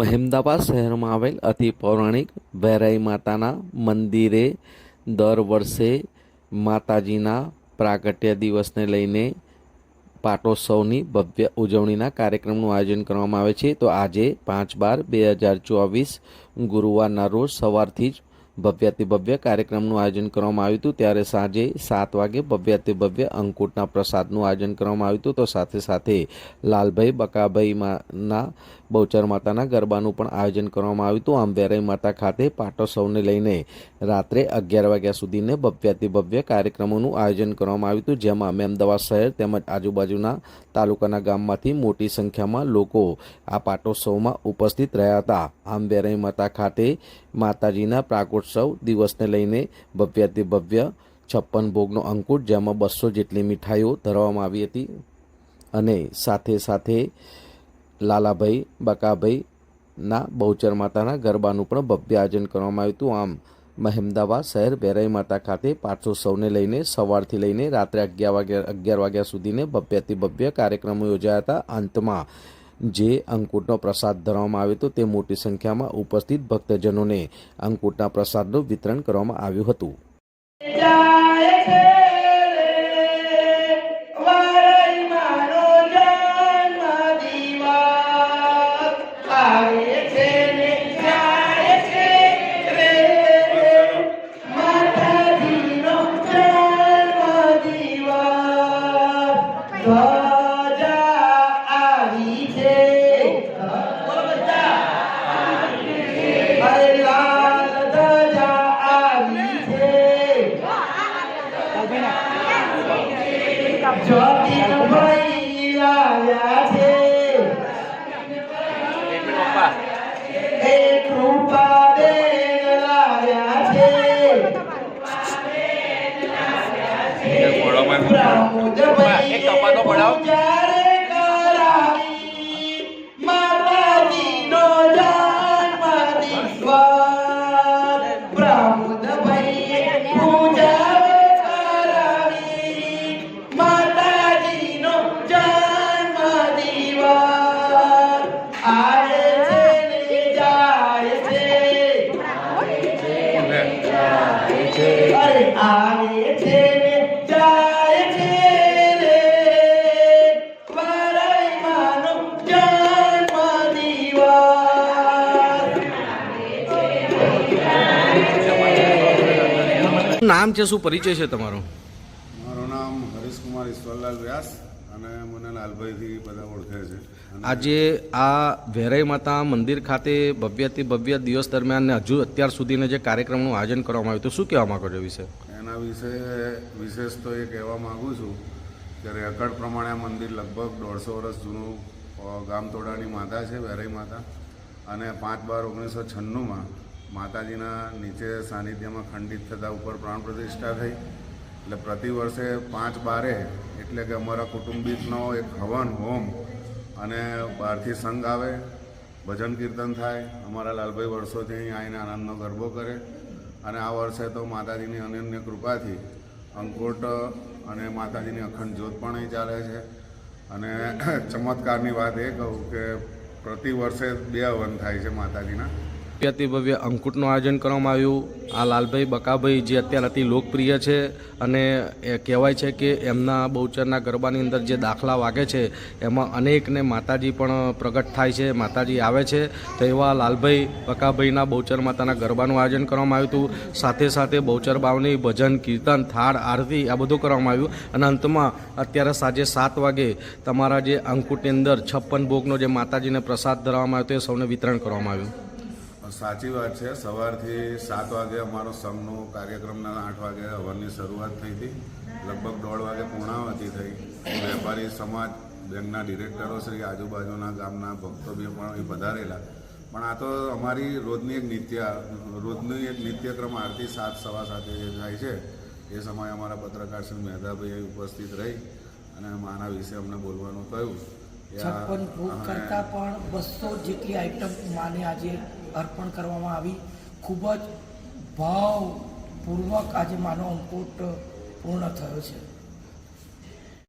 મહેમદાબાદ શહેરમાં આવેલ અતિ પૌરાણિક વૈરાઈ માતાના મંદિરે દર વર્ષે માતાજીના પ્રાગટ્ય દિવસને લઈને પાટોત્સવની ભવ્ય ઉજવણીના કાર્યક્રમનું આયોજન કરવામાં આવે છે. તો આજે પાંચ બાર બે હજાર ચોવીસ ગુરુવારના રોજ સવારથી જ ભવ્યાતિ ભવ્ય કાર્યક્રમનું આયોજન કરવામાં આવ્યું હતું. ત્યારે સાંજે સાત વાગે ભવ્યાતિ ભવ્ય અંકુટના પ્રસાદનું આયોજન કરવામાં આવ્યું હતું. તો સાથે સાથે લાલભાઈ બકાભાઈમાંના, બહુચર માતાના ગરબાનું પણ આયોજન કરવામાં આવ્યું હતું. આમ વેરાઈ માતા ખાતે પાટોત્સવને લઈને રાત્રે અગિયાર વાગ્યા સુધીને ભવ્યાતિ ભવ્ય કાર્યક્રમોનું આયોજન કરવામાં આવ્યું હતું. જેમાં મેમદાવાદ શહેર તેમજ આજુબાજુના તાલુકાના ગામમાંથી મોટી સંખ્યામાં લોકો આ પાટોત્સવમાં ઉપસ્થિત રહ્યા હતા. આમ વેરાઈ માતા ખાતે માતાજીના પ્રાગોત્સવ દિવસને લઈને ભવ્યાતિ ભવ્ય છપ્પન ભોગનો અંકુટ જેમાં બસો જેટલી મીઠાઈઓ ધરવામાં આવી હતી. અને સાથે સાથે લાલાભાઈ, બકાભાઈના બહુચર માતાના ગરબાનું પણ ભવ્ય આયોજન કરવામાં આવ્યું હતું. આમ, મહેમદાવાદ શહેર વેરાઈ માતા ખાતે પાટોત્સવને લઈને સવારથી લઈને રાત્રે અગિયાર વાગ્યા અગિયાર વાગ્યા સુધીને ભવ્યાતિ ભવ્ય કાર્યક્રમો યોજાયા હતા. અંતમાં જે અંકુટનો પ્રસાદ ધરવામાં આવ્યો હતો, તે મોટી સંખ્યામાં ઉપસ્થિત ભક્તજનોને અંકુટના પ્રસાદનું વિતરણ કરવામાં આવ્યું હતું. જ્યોતિર્મયી લાવ્યા છે એ કૃપા બેન લાવ્યા છે પ્રમોદભાઈએ પૂજારે કરાવી નામ છે શું પરિચય છે તમારો? મારું નામ હરીશકુમાર ઈશ્વરલાલ વ્યાસ. અને મને લાલભાઈથી બધા ઓળખે છે. આજે આ વેરાઈ માતા મંદિર ખાતે ભવ્યથી ભવ્ય દિવસ દરમિયાન ને હજુ અત્યાર સુધીને જે કાર્યક્રમનું આયોજન કરવામાં આવ્યું હતું શું કહેવા માંગો છો વિશે? એના વિશે વિશેષ તો એ કહેવા માગું છું કે રેકર્ડ પ્રમાણે આ મંદિર લગભગ દોઢસો વર્ષ જૂનું ગામતોડાની માતા છે વેરાઈ માતા. અને પાંચ બાર ઓગણીસો છન્નુંમાં માતાજીના નીચે સાનિધ્યમાં ખંડિત થતાં ઉપર પ્રાણ પ્રતિષ્ઠા થઈ. એટલે પ્રતિ વર્ષે પાંચ બારે, એટલે કે અમારા કુટુંબિકનો એક હવન, હોમ, અને બહારથી સંઘ આવે, ભજન કીર્તન થાય, અમારા લાલભાઈ વર્ષોથી અહીં આવીને આનંદનો ગરબો કરે, અને આ વર્ષે તો માતાજીની અનન્ય કૃપાથી અંકોટ અને માતાજીની અખંડ જ્યોત પણ અહીં ચાલે છે. અને ચમત્કારની વાત એ કહું કે પ્રતિ વર્ષે બે હવન થાય છે માતાજીના. ભવ્ય અંકુટનું આયોજન કરવામાં આવ્યું. આ લાલભાઈ બકાભાઈ જે અત્યારે અતિ લોકપ્રિય છે અને એ કહેવાય છે કે એમના બહુચરના ગરબાની અંદર જે દાખલા વાગે છે, એમાં અનેકને માતાજી પણ પ્રગટ થાય છે, માતાજી આવે છે. તો એવા લાલભાઈ બકાભાઈના બહુચર માતાના ગરબાનું આયોજન કરવામાં આવ્યું હતું. સાથે સાથે બહુચર બાવની ભજન, કીર્તન, થાળ, આરતી આ બધું કરવામાં આવ્યું. અને અંતમાં અત્યારે સાંજે સાત વાગે તમારા જે અંકુટની અંદર છપ્પન ભોગનો જે માતાજીને પ્રસાદ ધરવામાં આવ્યો એ સૌને વિતરણ કરવામાં આવ્યું. સાચી વાત છે. સવારથી સાત વાગે અમારો સંઘનો કાર્યક્રમના આઠ વાગે હવનની શરૂઆત થઈ હતી. લગભગ દોઢ વાગે પૂર્ણાવતી થઈ. વેપારી સમાજ બેંકના ડિરેક્ટરો શ્રી આજુબાજુના ગામના ભક્તો બી પણ અહીં પધારેલા. પણ આ તો અમારી રોજની એક નિત્ય રોજની એક નિત્યક્રમ આરતી સાત સવા સાતે જે થાય છે એ સમયે અમારા પત્રકાર શ્રી મહેતાભાઈ ઉપસ્થિત રહી અને આના વિશે અમને બોલવાનું કહ્યું. છપ્પન ભૂખ કરતાં પણ બસો જેટલી આઈટમ માને આજે અર્પણ કરવામાં આવી. ખૂબ જ ભાવપૂર્વક આજે માનો અંકુટ પૂર્ણ થયો છે.